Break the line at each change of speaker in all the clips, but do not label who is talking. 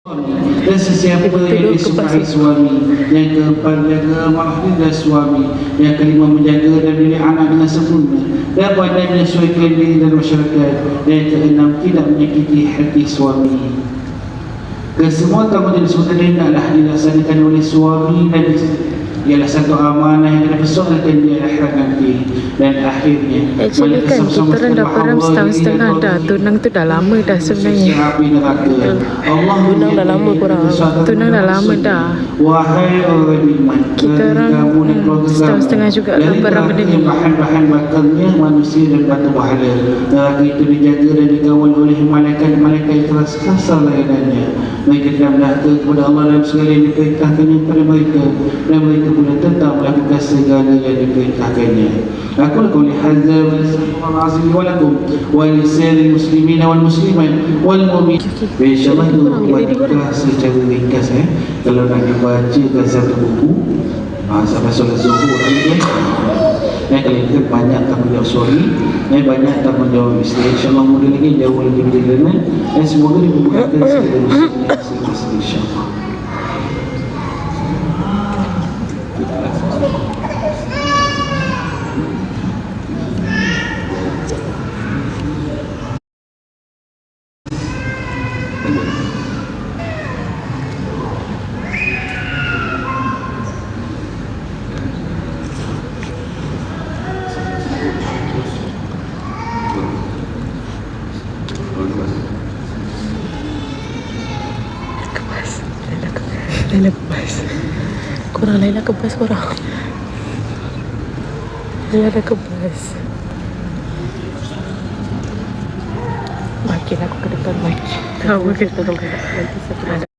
dan sesiapa yang disukai suami yang keempat menjaga mahal dan suami yang kelima menjaga dan mendidik anak dengan sempurna. Dan pandai menyesuaikan diri dan masyarakat. Dan yang keenam tidak menyakiti hati suami. Kesemua tamu dan disebutkan ini adalah dilaksanakan oleh suami dan isteri ialah satu amanah yang kena persoalkan di akhirat nanti dan akhirnya
Actually kan kita orang dah perang setahun setengah dah. Tunang tu dah lama dah sebenarnya.
Allah
Tunang dah lama korang.
Tunang dah lama dah.
Wahai orang beriman
Kita orang, hmm, setahun setengah juga
dari
lah perang benda ni.
bahan-bahan bakarnya manusia dan batu bahala Neraka itu dijaga dan dikawal oleh malaikat-malaikat yang telah sekasar layanannya. Mereka tidak melaka kepada Allah dalam segala yang diperintahkannya kepada mereka. Dan mereka pula tetap melakukan segala yang diperintahkannya. Aku lakukan lihazza wa sallallahu azim wa lakum Wa lisari muslimina wal muslimat wal mu'min. InsyaAllah itu buat kita secara ringkas eh. Kalau nak dibacakan satu buku Ah, sampai solat zuhur eh. Eh, kalau kita banyak tanggungjawab suami eh, Banyak tanggungjawab isteri. InsyaAllah muda lagi jauh lagi berjalan eh, Semoga dibukakan segala muslim yang selesai InsyaAllah
Kebas Laila kebas Korang Laila kebas korang. Laila kebas Makin aku ke depan makin Tahu ke depan Nanti satu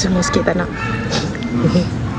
Zoom sikit tak nak.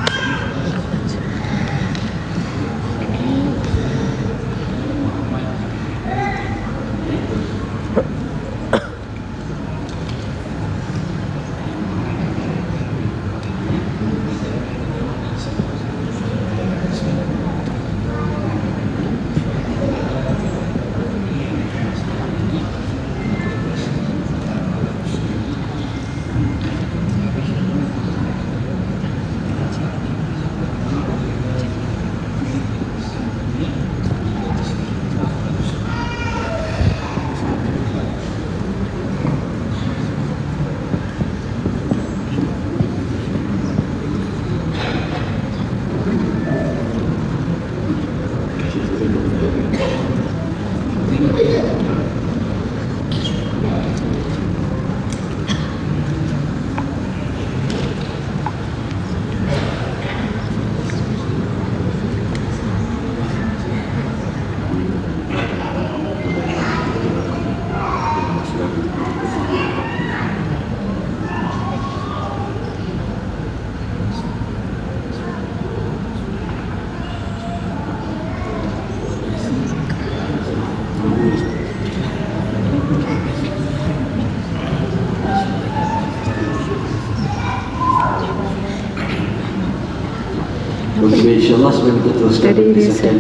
Kita bersyarat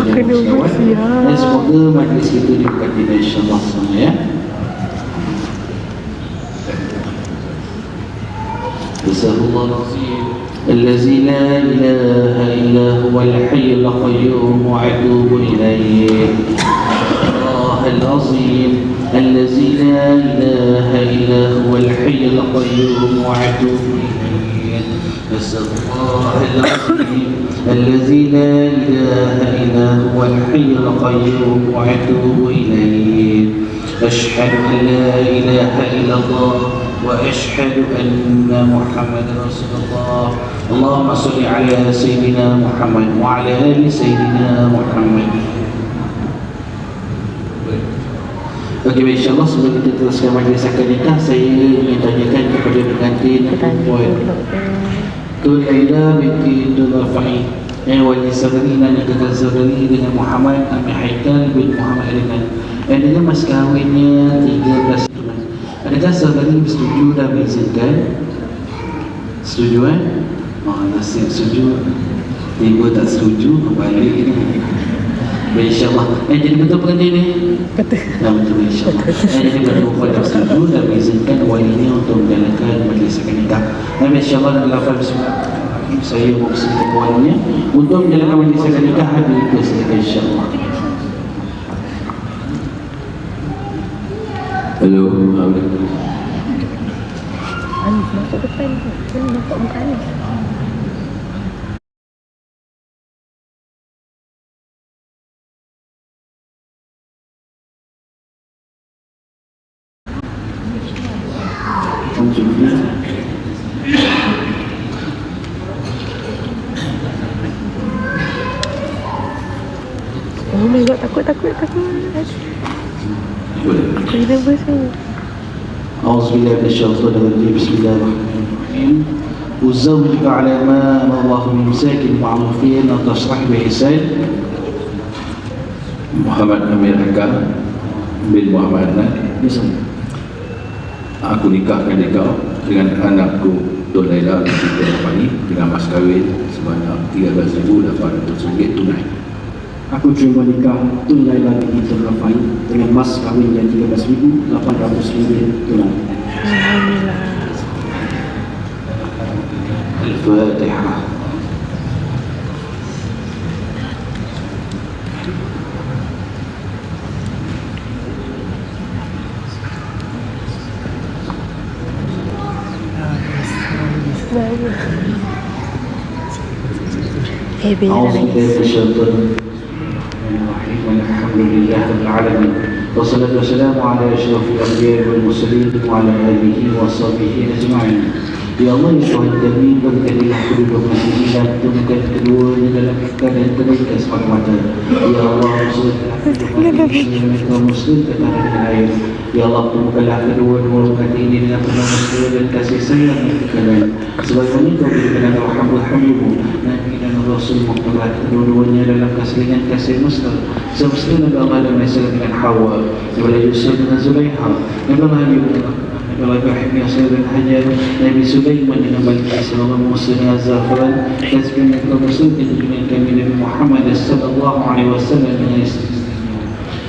Aku
bersyawat.
ya.
Dan semoga majlis kita diberkati dan insyaAllah sama ya. جزاه الله العظيم الذي لا إله إلا هو الحي القيوم وأتوب إليه الله العظيم الذي لا إله إلا هو الحي القيوم وأتوب إليه الله العظيم الذي لا إله إلا هو الحي القيوم وأتوب إليه. أشهد أن لا إله إلا الله وأشهد أن محمد رسول الله. اللهم صل على سيدنا محمد وعلى آل سيدنا محمد. Okey, baik, insyaAllah sebelum kita teruskan majlis akad nikah Saya ingin tanyakan kepada pengantin. Perempuan Tun Laila binti Tun Rafa'i Yang wali saudari dan nikahkan saudari dengan Muhammad Ami Haikal bin Muhammad Adnan Dan dengan mas kahwinnya 13 bulan Adakah ini bersetuju dan mengizinkan? Setuju eh? Oh, nasib setuju. Tiga tak setuju, kembali ini. Baik, InsyaAllah. Eh, jadi betul pengantin ni?
Betul.
Dah betul insyaAllah. Eh, jadi pada perempuan tak setuju dan mengizinkan walinya untuk menjalankan majlis akad nikah. Dan insyaAllah dalam lafaz bismillah. Saya bersama perempuannya untuk menjalankan majlis akad nikah hari ke sedekah insyaAllah.
Hello, Alhamdulillah.
Anis masuk depan tu. Kan nampak muka Anis. Oh my god, takut, takut, takut.
Boleh.
Aku nervous ni.
أعوذ بالله من الشيطان الرجيم بسم الله الرحمن الرحيم أزوجك على ما أمر الله من مساك المعروفين أن تشرح بإحسان
Muhammad Amir Aka bin Muhammad Adnan. aku nikahkan engkau dengan anakku Tuan Laila Siti Rafani dengan mas kahwin sebanyak RM13,800 tunai.
Aku terima nikah Tun Laila Binti Tun Rafai dengan mas kahwin yang RM13,800 tunai.
Alhamdulillah. Al-Fatihah. Bila
أعوذ بالله. من الشيطان الرحيم الحمد لله رب العالمين. والصلاة والسلام على أشرف الأنبياء والمرسلين وعلى آله وصحبه أجمعين. Ya Allah ya Tuhan kami berikanlah kedua muslimin dan temukan keduanya dalam keadaan kebaikan semata-mata Ya Allah muslimkan kaum muslim ke tanah dan air Ya Allah temukanlah kedua-dua umat ini dengan penuh mesra dan kasih sayang yang kekalian Sebagaimana kau berikan Alhamdulillah Nabi dan Rasul Muhammad kedua-duanya dalam keselingan kasih mesra Semestinya Nabi Allah dan Masyarakat dengan Hawa Daripada Yusuf dengan Zulaikha Nabi Allah Yasir bin Nabi Sulaiman dan sebenarnya kaum muslim itu dengan kami Nabi Muhammad sallallahu alaihi wasallam.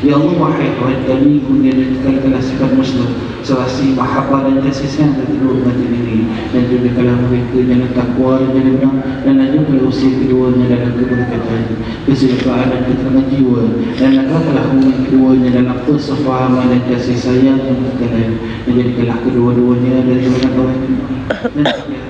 Ya Allah wahai Tuhan kami Kunia dan kekal sifat muslim Serasi mahabbah dan kasih sayang Dan kedua umat ini Dan jadikanlah mereka Jalan takwa dan jalan benar Dan lanjutkan usia keduanya dalam keberkatan Kesedekaan dan keterangan jiwa. Dan langkahlah hubungan keduanya Dalam persefahaman dan kasih sayang Dan kekalian Dan jadikanlah kedua-duanya Dan jalan Dan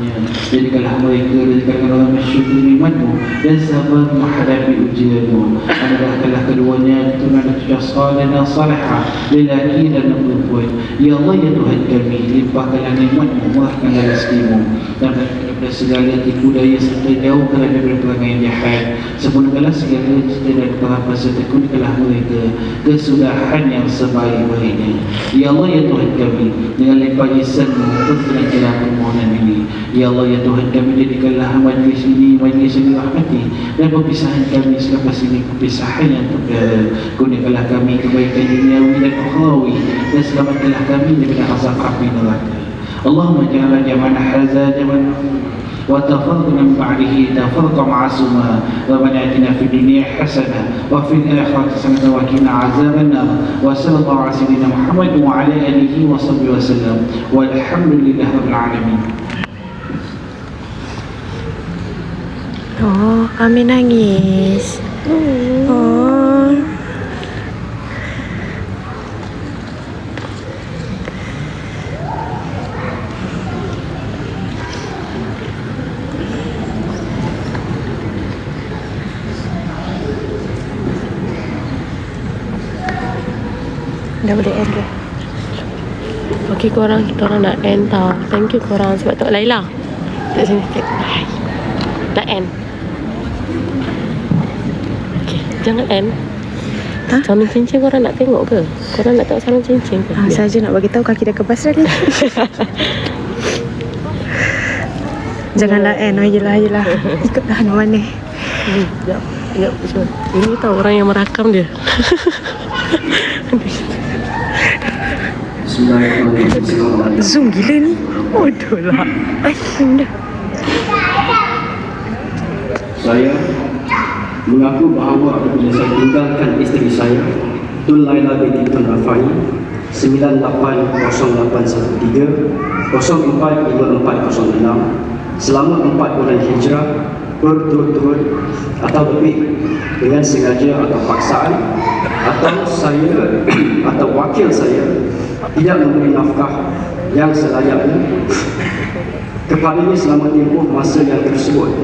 maruahnya Jadikanlah mereka Jadikanlah orang bersyukur nikmatmu Dan sabar menghadapi ujianmu? Anugerahkanlah keduanya dan cucu salih dan salihah. Lelaki dan perempuan. Ya Allah ya Tuhan kami Limpahkanlah nikmatmu Murahkanlah rezekimu. Dan daripada segala tipu daya Serta jauhkanlah daripada perangai jahat Sempurnakanlah segala cita dan keharapan Serta kurniakanlah mereka Kesudahan yang sebaik-baiknya. Ya Allah ya Tuhan kami Dengan limpah ihsanmu Perkenankanlah permohonan ini. Ya Allah ya Tuhan kami jadikanlah majlis ini majlis yang dirahmati dan perpisahan kami selepas ini perpisahan yang terpelihara kurniakanlah kami kebaikan duniawi dan ukhrawi dan selamatkanlah kami daripada azab api neraka Allahumma ja'ala jamana hadza jaman وتفرقنا من بعده تفرقا معصوما ربنا آتنا في الدنيا حسنة وفي الآخرة حسنة وقنا عذاب النار وصلى الله على سيدنا محمد وعلى آله وصحبه وسلم والحمد لله رب العالمين
Oh, Amin nangis. Oh. Dah boleh end ke? Okey korang, kita orang nak end tau. Thank you korang sebab tu. Laila. Kat sini sikit. Bye. Dah end. Okey, jangan end. Ha? Sarung cincin korang nak tengok ke? Korang nak tengok sarung cincin ke?
Ah, saja nak bagi tahu kaki dah kebas dah ni. Janganlah end, oh yelah yelah. Ikutlah mana.
Hmm, Sekejap. Ini tahu orang yang merakam dia.
Zoom gila ni.
Bodoh lah.
Saya mengaku bahawa apabila saya tinggalkan isteri saya, Tun Laila binti Tun Rafai, 980813 045406 selama 4 bulan hijrah berturut-turut atau lebih dengan sengaja atau paksaan atau saya atau wakil saya tidak memberi nafkah yang selayaknya. Kepadanya selama tempoh masa yang tersebut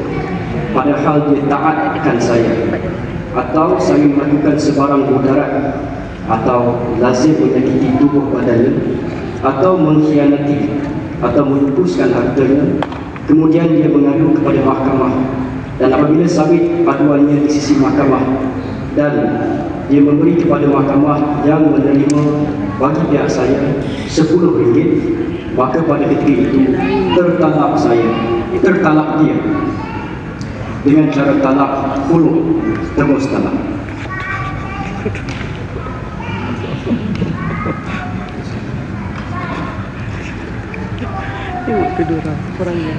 padahal dia taatkan saya. Atau saya melakukan sebarang mudarat atau lazim menyakiti tubuh badannya atau mengkhianati atau menyempuskan hartanya. Kemudian dia mengadu kepada mahkamah. Dan apabila sabit aduannya di sisi mahkamah dan dia memberi kepada mahkamah yang menerima bagi pihak saya RM10 maka pada ketika itu tertalak saya tertalak dia dengan cara talak hulu tebus talak
Tengok tu diorang. Orangnya.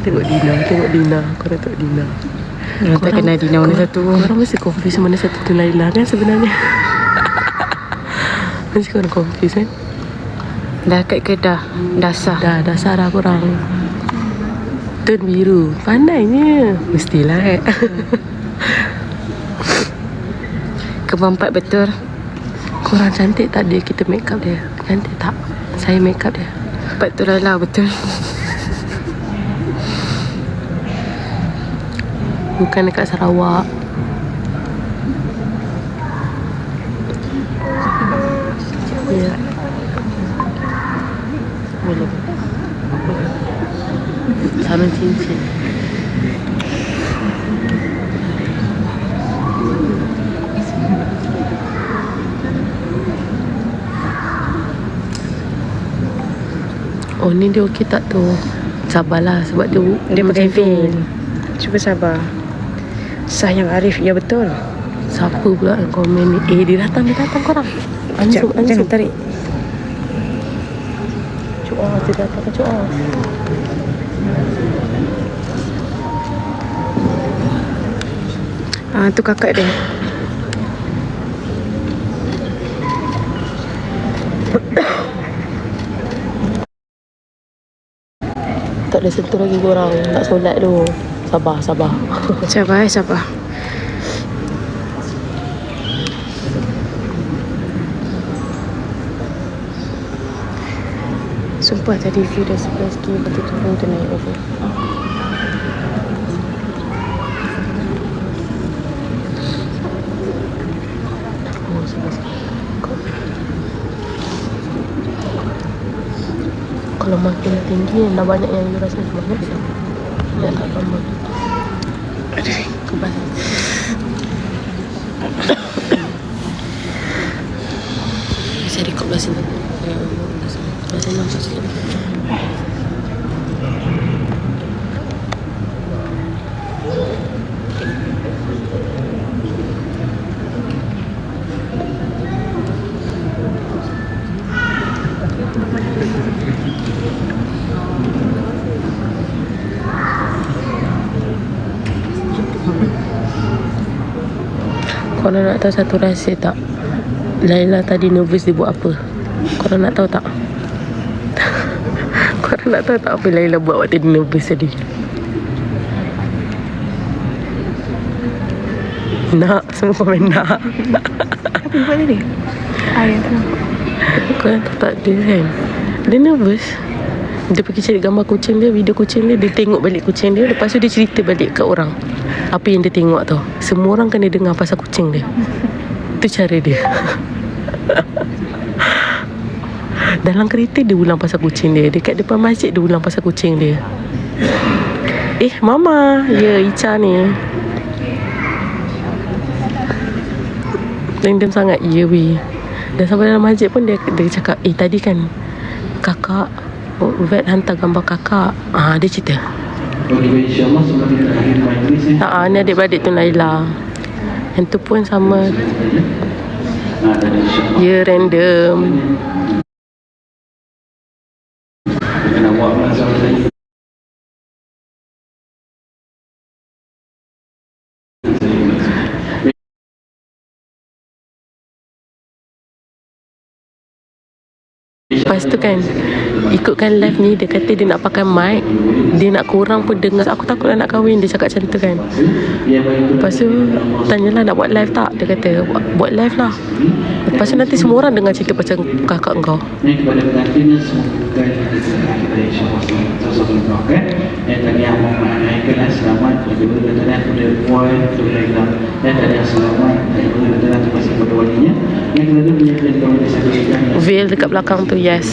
Tengok Dina. Tengok Dina. Korang tengok Dina.
Orang tak kenal Dina mana satu.
Korang mesti confuse mana satu tu Laila kan sebenarnya. Mesti korang confuse kan.
Dah kat kedah. Dah sah.
Dah dasar dah korang. Tun biru. Pandainya. Mestilah eh.
Kebun empat betul.
korang cantik tak dia kita make up dia? Cantik tak? Saya make up dia.
Betul lah betul.
Bukan dekat Sarawak. Ya. Sarung cincin. Oh ni dia okey tak tu Sabarlah sebab dia
Dia pakai
macam
veil. Cuba sabar. Sayang Arif, ya betul.
Siapa pula yang komen ni Eh dia datang Dia datang korang Anzum
Jangan, jangan tarik.
Dia datang ke Cuk Oz
Ah, tu kakak dia.
Tak boleh sentuh lagi korang Nak solat dulu Sabar sabar
Sabar eh, sabar. Sumpah tadi view dah sebelah sikit Lepas tu tu naik over.
Oh Kalau makin tinggi Dah banyak yang you rasa dia Dah tak lama. Kebal. Saya record belah sini Korang nak tahu satu rahsia tak? Laila tadi nervous dia buat apa? Korang nak tahu tak? Korang nak tahu tak apa Laila buat waktu dia nervous tadi? Nak, semua komen nak.
Apa buat tadi? Ayah tu.
Korang tahu tak dia kan? Dia nervous. Dia pergi cari gambar kucing dia, video kucing dia, dia tengok balik kucing dia, lepas tu dia cerita balik kat orang. Apa yang dia tengok tu. Semua orang kena dengar pasal kucing dia. Itu cara dia. Dalam kereta dia ulang pasal kucing dia. Dekat depan masjid dia ulang pasal kucing dia. Eh, Mama. Ya, Ica ni. Random sangat. Ya, weh. Dan sampai dalam masjid pun dia, dia cakap, eh tadi kan kakak, oh, vet hantar gambar kakak. Ah, dia cerita.
Eh.
Ha, ni adik-beradik tu Laila. Yang tu pun sama.
InsyaAllah
Ya random Lepas tu kan Ikutkan live ni Dia kata dia nak pakai mic Dia nak korang pun dengar. Aku takut nak kahwin Dia cakap macam tu kan. Lepas tu Tanyalah nak buat live tak? Dia kata buat live lah. Lepas tu nanti semua orang dengar cerita pasal kakak kau
Kepada kita insyaAllah sama-sama mendoakan dan tadi yang mengenaikan selamat. Kedua dan kepada puan kepada Laila dan tadi selamat dan dan terima kasih kepada walinya yang kedua kawan desa kebaikan yang
Veil dekat belakang tu Yes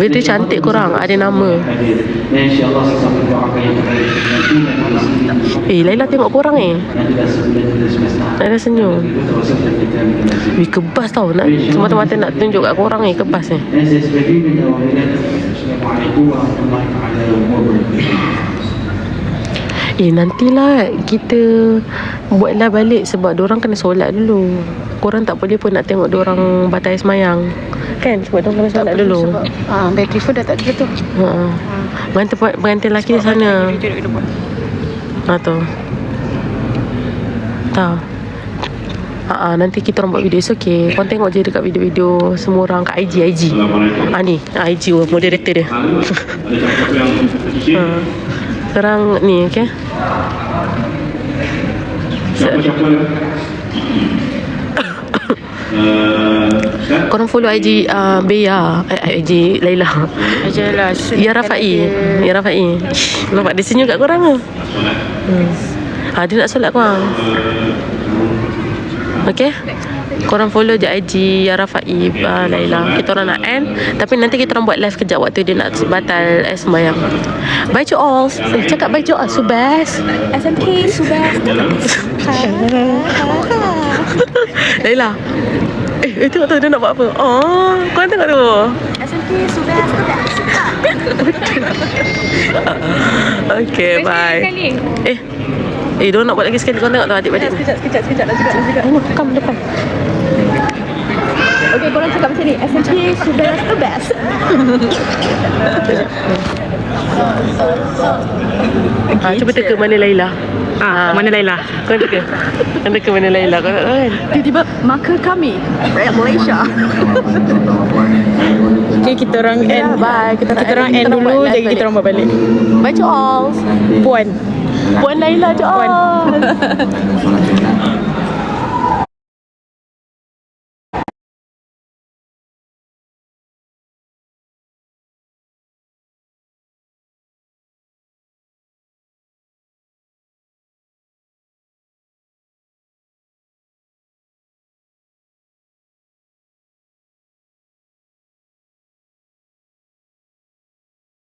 Veil tu cantik korang Ada nama. Eh Laila tengok korang eh. Laila senyum. Wih kebas tau nak, Semata-mata nak tunjuk kat korang eh Kebas eh. Eh nantilah kita buatlah balik sebab orang kena solat dulu. Korang tak boleh pun nak tengok orang batai semayang. Kan sebab orang kena solat dulu.
Sebab ah, bateri phone dah tak ada tu.
Ha. Pengantin pengantin lelaki di sana.
Buat.
Ha tu. Tahu. Ha, ha, nanti kita orang buat video It's okay Korang tengok je dekat video-video Semua orang kat IG IG Ha ni IG oh, moderator dia ha. Sekarang ni okay
Siapa-siapa Uh, Ustaz?
Korang follow IG uh, Bea eh, IG Laila.
Aja lah.
Ya Rafai. Ya Rafai. Nampak dia senyum kat korang ke? Hmm. ha, Dia nak solat korang. Okay. Korang follow je IG Ya Rafai uh, Laila. Kita orang nak end. Tapi nanti kita orang buat live kejap Waktu dia nak batal eh, sembayang Bye to all Cakap bye to all Subas
SMP sudah.
Laila Eh, eh tengok tu dia nak buat apa Oh Korang tengok tu
SMP sudah.
Okay bye Eh Eh dia nak buat lagi sekali Korang tengok tu adik-adik
Sekejap, sekejap, sekejap. Nak cakap, nak cakap.
Oh, kam depan
Okay, korang cakap macam ni. SMP sudah the best.
Ha, cuba teka mana Laila.
Ah, mana Laila?
Kau teka. Kau teka mana Laila. Kau nak tahu kan?
Tiba-tiba maka kami rakyat Malaysia. Okay, kita orang end.
Bye. Kita,
Kita orang end dulu, jadi kita orang buat balik.
Bye to all.
Puan.
Puan Laila to all.